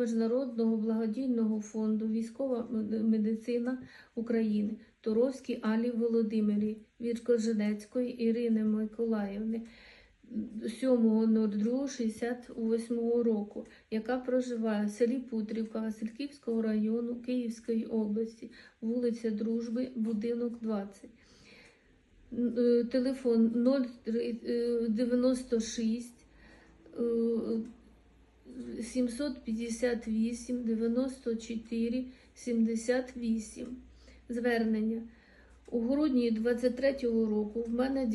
Міжнародного благодійного фонду Військова медицина України Туровській Алі Володимирі від Коженецької Ірини Миколаївни 7.02.68 року, яка проживає в селі Путрівка Васильківського району Київської області, вулиця Дружби, будинок 20. Е, Телефон 096 758 94 78. Звернення. У грудні 23-го року в мене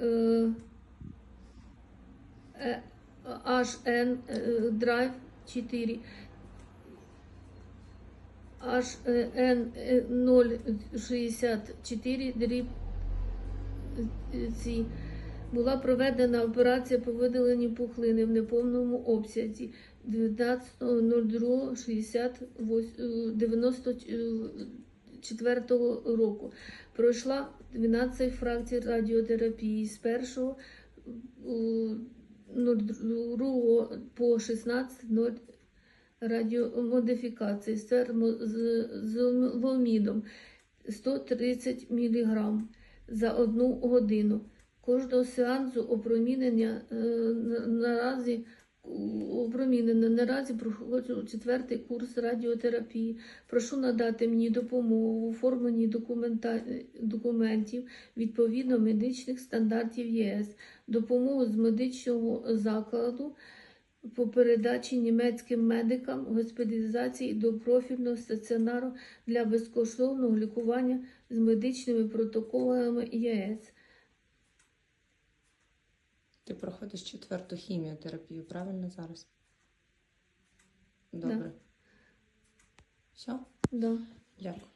е, е, HN е, Drive 4 HN 064 дріб е. Була проведена операція по видаленню пухлини в неповному обсязі 19.02.94 року. Пройшла 12 фракцій радіотерапії з 1 02 по 16.0 радіомодифікації з термо- з з ломідом 130 мг за одну годину. Кожного сеансу опромінення е, наразі опромінення наразі проходжу четвертий курс радіотерапії. Прошу надати мені допомогу в оформленні документа... документів відповідно медичних стандартів ЄС, допомогу з медичного закладу по передачі німецьким медикам госпіталізації до профільного стаціонару для безкоштовного лікування з медичними протоколами ЄС. Ти проходиш четверту хіміотерапію, правильно зараз? Добре. Все? Да. Дякую.